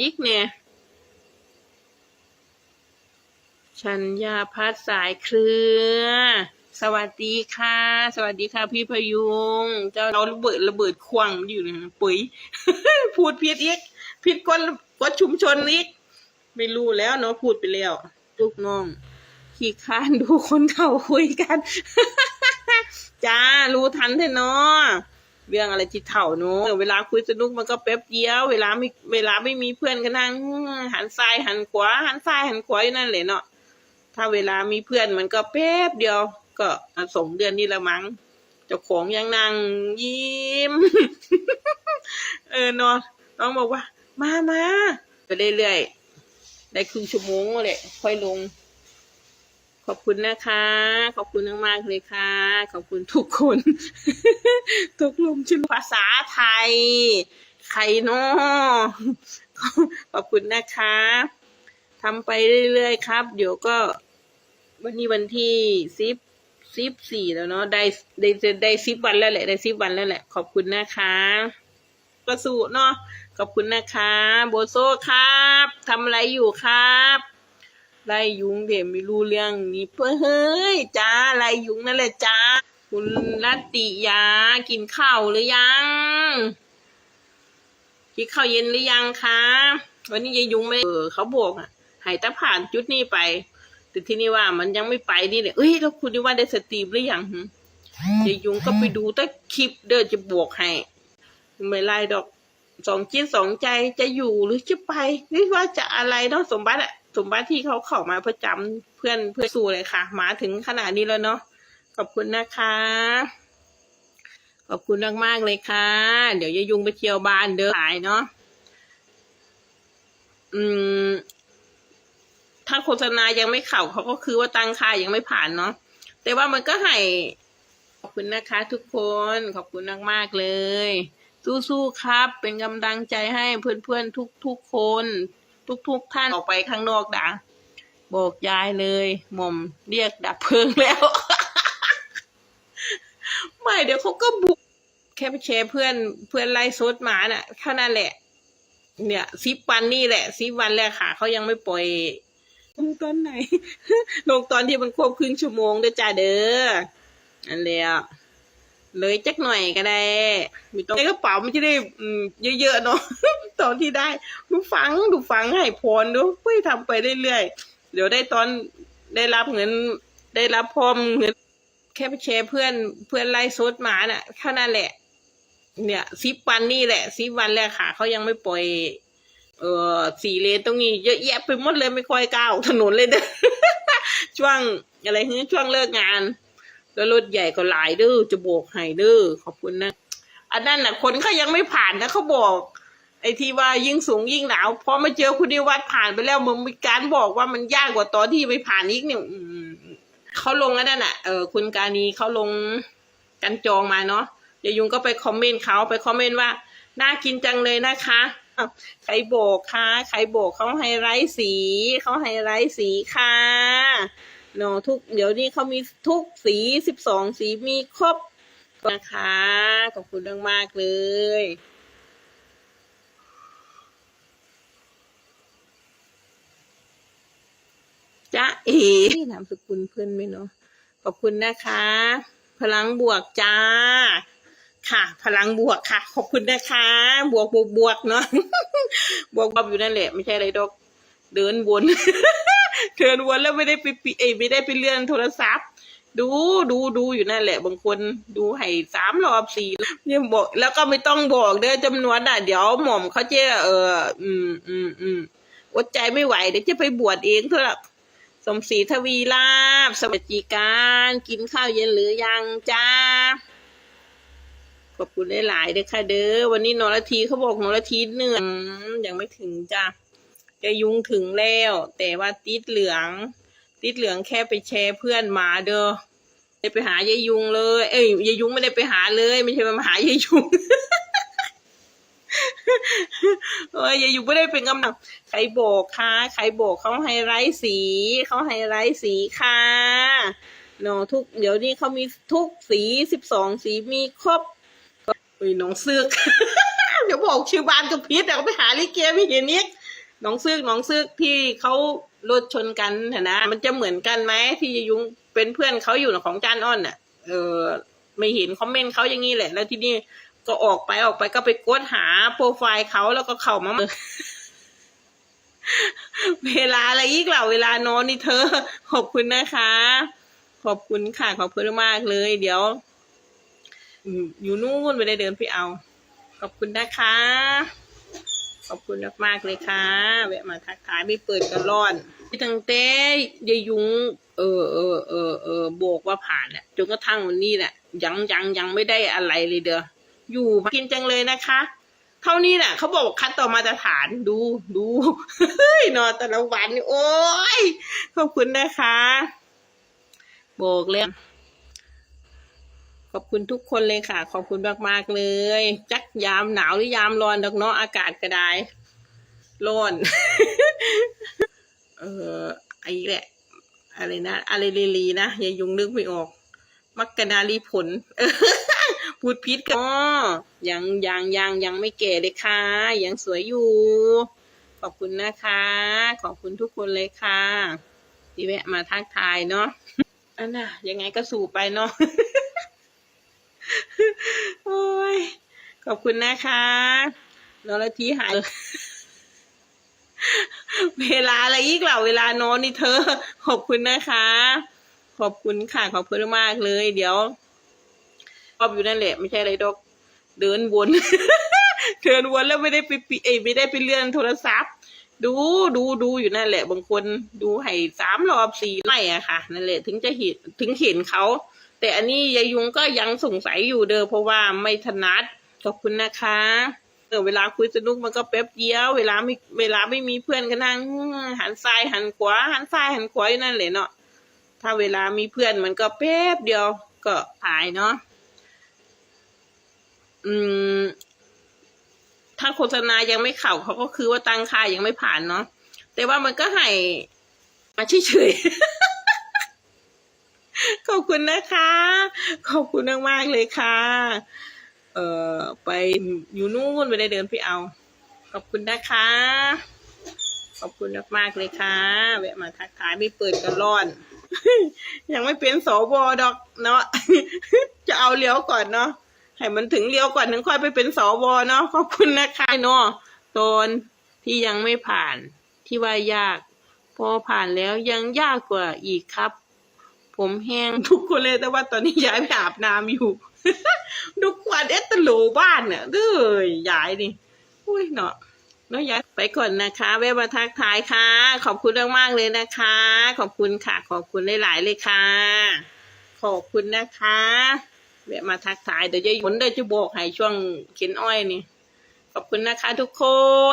นิกเนี่ยชัญญาพัฒสายเครือ สวัสดีค่ะ สวัสดีค่ะ พี่พยุง เจ้าเราระเบิดระเบิดควงอยู่เลยปุ๋ย พูดผิดอีกผิดคนก็ชุมชนอีกไม่รู้แล้วเนาะพูดไปแล้วลูกน้อง ขี้ข้านดูคนเขาคุยกัน จ้า รู้ทันเถอะเนาะ เรื่องอะไรจิตเถ่าเนาะเวลาคุยสนุกมันก็แป๊บเดียว เวลาไม่เวลาไม่มีเพื่อนก็นั่งหันซ้ายหันขวาหันซ้ายหันขวาอยู่นั่นแหละเนาะถ้าเวลามีเพื่อนมันก็แป๊บเดียว ก็สองเดือนนี่ละมั้งเจ้าของยังนั่งยิ้ม เออเนาะน้องบอกว่า มามาไปเรื่อยๆได้ครึ่งชั่วโมงแหละค่อยลง ขอบคุณนะคะ ขอบคุณมากๆเลยค่ะ ขอบคุณทุกคน ทุกลุมชื่อภาษาไทย ใครเนาะขอบคุณนะคะทำไปเรื่อยๆครับ เดี๋ยวก็ วันนี้วันที่สิบสิบสี่แล้วเนาะได้ได้ได้สิบวันแล้วแหละได้สิบวันแล้วแหละ ขอบคุณนะคะประสูเนาะขอบคุณนะคะ โบโซครับทำอะไรอยู่ครับ ไล่ยุงเดี๋ยวไม่รู้เรื่องนี้เพื่อเฮ้ยจ้าไล่ยุงนั่นแหละจ้าคุณรัตติยากินข้าวหรือยังกินข้าวเย็นหรือยังคะวันนี้ยายยุงไม่เออเขาบอกอะหายตาผ่านจุดนี้ไป แต่ที่นี่ว่ามันยังไม่ไปนี่เลยเอ้ยแล้วคุณนี่ว่าได้สตรีมหรือยังยายยุงก็ไปดูแต่คลิปเด้อจะบวกให้ไม่ไล่ดอกสองจิตสองใจจะอยู่หรือจะไปหรือว่าจะอะไรเนาะสมบัติอะ สมบัติที่เขาเข้ามาประจำเพื่อนเพื่อสู่เลยค่ะ มาถึงขนาดนี้แล้วเนาะขอบคุณนะคะ ขอบคุณมากๆเลยค่ะ เดี๋ยวยายุงไปเที่ยวบ้านเด้อหายเนาะอืม ถ้าโฆษณายังไม่เข่าเขาก็คือว่าตั้งค่ายังไม่ผ่านเนาะแต่ว่ามันก็ให้ขอบคุณนะคะ ทุกคนขอบคุณมากๆเลย สู้ๆครับ เป็นกำลังใจให้เพื่อนๆทุกๆคน ทุกๆท่านออกไปข้างนอกด่าบอกยายเลยหม่อมเรียกดับเพลิงแล้ว ไม่เดี๋ยวเขาก็บุกแค่ไปแชร์เพื่อนเพื่อนไล่โซดหมาน่ะเท่านั้นแหละ เนี่ยสิบวันนี่แหละสิบวันแรกค่ะเขายังไม่ปล่อยลงตอนไหนลงตอนที่มันควบครึ่งชั่วโมงเด้อจ้าเด้ออันเดียว เลยจักหน่อยก็ได้มีต้องในกระเป๋ามันจะได้อืมเยอะๆเนาะตอนที่ได้ดูฟังดูฟังให้พรดูเฮ้ยทำไปเรื่อยๆเดี๋ยวได้ตอนได้รับเงินได้รับพรมเงินแค่ไปแชร์เพื่อนเพื่อนไล่ซดหมาน่ะเท่นั้นแหละ เนี่ยสิบวันนี่แหละสิบวันแรกค่ะเขายังไม่ปล่อย เออสี่เลนตรงนี้เยอะแยะไปหมดเลยไม่ค่อยก้าวถนนเลยเด้อช่วงอะไรเงี้ยช่วงเลิกงาน แล้วรถใหญ่ก็หลายเด้อจะโบกให้เด้อขอบคุณนะ อันนั้นน่ะ คนเขายังไม่ผ่านนะเขาบอก ไอ้ที่ว่ายิ่งสูงยิ่งหนาวพอมาเจอคุณดิวัดผ่านไปแล้วมึงมีการบอกว่ามันยากกว่าตอนที่ไม่ผ่านอีกเนี่ยเขาลงอันนั้นน่ะเออคุณกานีเขาลงกันจองมาเนาะยายยุงก็ไปคอมเมนต์เขาไปคอมเมนต์ว่าน่ากินจังเลยนะคะใครโบกคะใครโบกเขาไฮไลท์สีเขาไฮไลท์สีค่ะ เนาะทุก เดี๋ยวนี้เขามีทุกสีสิบสองสีมีครบนะคะขอบคุณมากๆเลยจ้าเอ๋นามสกุลเพื่อนไหมเนาะขอบคุณนะคะ พลังบวกจ้า ค่ะ พลังบวกค่ะ ขอบคุณนะคะ บวกบวกบวกเนาะบวกบวกอยู่นั่นแหละ ไม่ใช่อะไรดอก เดินวน เดินวนแล้วไม่ได้ไปปิเอยไม่ได้ไปเลื่อนโทรศัพท์ ดูดูดูอยู่นั่นแหละ บางคนดูให้สามรอบสี่เนี่ยบอก แล้วก็ไม่ต้องบอกเด้อจำนวนอะ เดี๋ยวหม่อมเขาจะเออ อืมอืมอืมอดใจไม่ไหวเดี๋ยวจะไปบวชเองเถอะสมศรีทวีลาบสวัสดิการกินข้าวเย็นหรือยังจ้าขอบคุณหลายๆเด้อค่ะเด้อวันนี้นรทีเขาบอกนรทีเหนื่อยยังไม่ถึงจ้า จะยุงถึงแล้ว แต่ว่าติดเหลือง ติดเหลืองแค่ไปแชร์เพื่อนมาเด้อไม่ไปหายายยุงเลย เอ้ยยายยุงไม่ได้ไปหาเลย ไม่ใช่มาหายายยุงเอ้ยยายยุงไม่ได้เป็นกำลังใครโบกคะใครโบกเขาไฮไลท์สีเขาไฮไลท์สีค่ะเนาะทุก เดี๋ยวนี้เขามีทุกสีสิบสองสีมีครบเฮ้ยน้องซึกเดี๋ยวบอกชื่อบ้านก็พิษเดี๋ยวไปหาลิเกไม่เห็นนิก น้องซึกน้องซึกที่เขารถชนกันนะ มันจะเหมือนกันไหมที่ยุงเป็นเพื่อนเขาอยู่ของจานอ้อนน่ะ เออ ไม่เห็นคอมเมนต์เขาอย่างนี้แหละ แล้วที่นี่ก็ออกไปออกไปก็ไปกดหาโปรไฟล์เขาแล้วก็เข้ามาเวลาอะไรอีกเหล่าเวลานอนนี่เธอ ขอบคุณนะคะ ขอบคุณค่ะ ขอบคุณมากเลย เดี๋ยวอืมอยู่นู่นไม่ได้เดินไปเอา ขอบคุณนะคะ ขอบคุณมากๆเลยค่ะ แวะมาทักทายไม่เปิดกันร้อนตั้งแต่ยายยุงเออเออเออเออบอกว่าผ่านแหละจนกระทั่งวันนี้แหละยังยังยังไม่ได้อะไรเลยเด้ออยู่กินจังเลยนะคะ เท่านี้แหละเขาบอกคัดต่อมาตรฐานดูดูเฮ้ยนอนแต่ละวัน โอ้ยขอบคุณนะคะ บอกเลย ขอบคุณทุกคนเลยค่ะ ขอบคุณมากๆเลย จักยามหนาวหรือยามร้อนดอกเนาะอากาศก็ได้ร้อนเออไอ้แหละ อะไรนะอะไรลีลีนะอย่ายุงนึกไม่ออก มักกะนาลีผลพูดพิษกันอ๋อยังยังยังยังไม่แก่เลยค่ะ ยังสวยอยู่ ขอบคุณนะคะ ขอบคุณทุกคนเลยค่ะที่แวะมาทักทายเนาะอันน่ะยังไงก็สู่ไปเนาะ โอ้ยขอบคุณนะคะนอนละทีหาย เวลาอะไรอีกเหล่าเวลานอนนี่เธอ ขอบคุณนะคะ ขอบคุณค่ะ ขอบคุณมากเลย เดี๋ยวชอบอยู่นั่นแหละ ไม่ใช่อะไรดอก เดินวนเดินวนแล้วไม่ได้ไปปิเอไม่ได้ไปเลื่อนโทรศัพท์ ดูดูดูอยู่นั่นแหละ บางคนดูให้สามรอบสี่ไม่อะค่ะ นั่นแหละ ถึงจะเห็นถึงเห็นเขา แต่อันนี้ยายยุงก็ยังสงสัยอยู่เด้อเพราะว่าไม่ถนัดขอบคุณนะคะเออเวลาคุยสนุกมันก็แป๊บเดียว เวลาไม่เวลาไม่มีเพื่อนก็นั่งหันซ้ายหันขวาหันซ้ายหันขวาอยู่นั่นแหละเนาะถ้าเวลามีเพื่อนมันก็แป๊บเดียวก็ถ่ายเนาะอืม ถ้าโฆษณายังไม่เข่าเขาก็คือว่าตั้งค่ายังไม่ผ่านเนาะแต่ว่ามันก็ให้มาเฉยๆ อบคุณนะคะ ขอบคุณมากๆเลยค่ะ เอ่อ ไปอยู่นู่นไม่ได้เดินไปเอา ขอบคุณนะคะ ขอบคุณมากๆเลยค่ะ แวะมาทักทายไม่เปิดกันร้อน ยังไม่เป็นสวดอกเนาะ จะเอาเลี้ยวก่อนเนาะ ให้มันถึงเลี้ยวก่อนถึงค่อยไปเป็นสวเนาะ ขอบคุณนะคะเนาะตอนที่ยังไม่ผ่านที่ว่ายาก พอผ่านแล้วยังยากกว่าอีกครับ ผมแห้งทุกคนเลยแต่ว่าตอนนี้ย้ายไปอาบน้ำอยู่ทุกวันเอตโลบ้านเนี่ยเด้อยายนี่อุ้ยเนาะนาะยายไปก่อนนะคะ แวะมาทักทายค่ะ ขอบคุณมากๆเลยนะคะ ขอบคุณค่ะ ขอบคุณหลายๆเลยค่ะ ขอบคุณนะคะแวะมาทักทายเดี๋ยวจะผลเดี๋ยวจะบอกให้ช่วงเข็นอ้อยนี่ ขอบคุณนะคะทุกค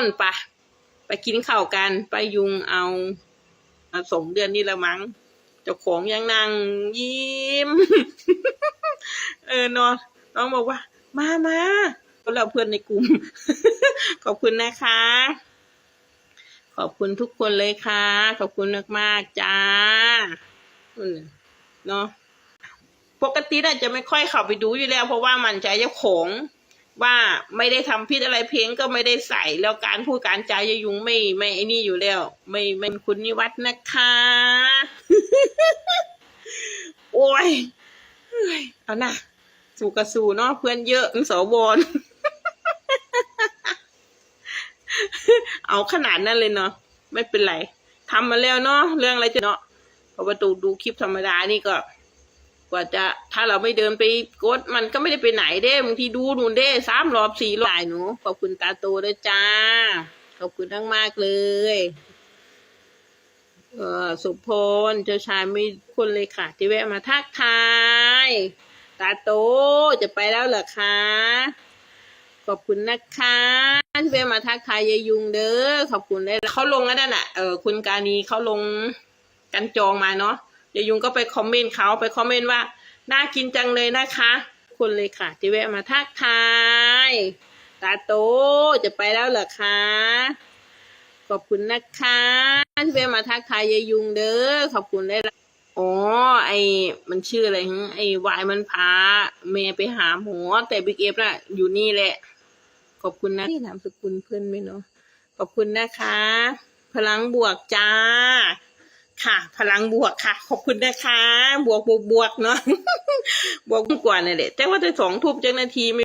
นไปไปกินข้าวกันไปยุงเอาเอาสองเดือนนี่ละมั้ง จ้าของยังนั่งยิ้ม เออนอะน้องบอกว่า มามาก็เราเพื่อนในกลุ่ม ขอบคุณนะคะ ขอบคุณทุกคนเลยค่ะ ขอบคุณมากๆจ้าเนาะปกติน่าจะไม่ค่อยเข้าไปดูอยู่แล้ว เพราะว่ามันใจเจ้าของ ว่าไม่ได้ทำพิษอะไรเพลงก็ไม่ได้ใส่แล้วการพูดการจาจะยุงไม่ไม่ไอ้นี่อยู่แล้ว ไม่ไม่คุณนิวัฒน์นะคะ โอ้ยเฮ้ยเอานะสู่กระสู่เนาะเพื่อนเยอะสวอนเอาขนาดนั้นเลยเนาะไม่เป็นไรทำมาแล้วเนาะเรื่องอะไรจะเนาะเพระว่าดูดูคลิปธรรมดานี่ก็ กว่าจะถ้าเราไม่เดินไปกดมันก็ไม่ได้ไปไหนเด้บางทีดูนู่นเด้สามรอบสี่รอบหนูขอบคุณตาโตด้วยจ้า ขอบคุณทั้งมากเลยเออสุพลเจ้าชายไม่คนเลยค่ะ ที่แวะมาทักทาย ตาโตจะไปแล้วเหรอคะ ขอบคุณนะคะที่แวะมาทักทายยายยุงเด้อขอบคุณได้เขาลงแล้วนั่นน่ะเออคุณกานีเขาลงกันจองมาเนาะ ยายยุงก็ไปคอมเมนต์เขาไปคอมเมนต์ว่าน่ากินจังเลยนะคะ คนเลยค่ะ ที่แวะมาทักทาย ตาโตจะไปแล้วเหรอคะขอบคุณนะคะที่แวะมาทักทายยายยุงเด้อขอบคุณได้ละอ๋อไอมันชื่ออะไรฮะไอวายมันพาเมย์ไปหาหมอแต่บิ๊กเอฟน่ะ อยู่นี่แหละ ขอบคุณนะที่นามสกุลเพื่อนไหมเนาะขอบคุณนะคะ พลังบวกจ้า ค่ะ พลังบวกค่ะ ขอบคุณนะคะ บวกบวกบวกเนาะบวกกว่านี่นแหละแต่ว่าจะสองทุบเจังนาทีไม่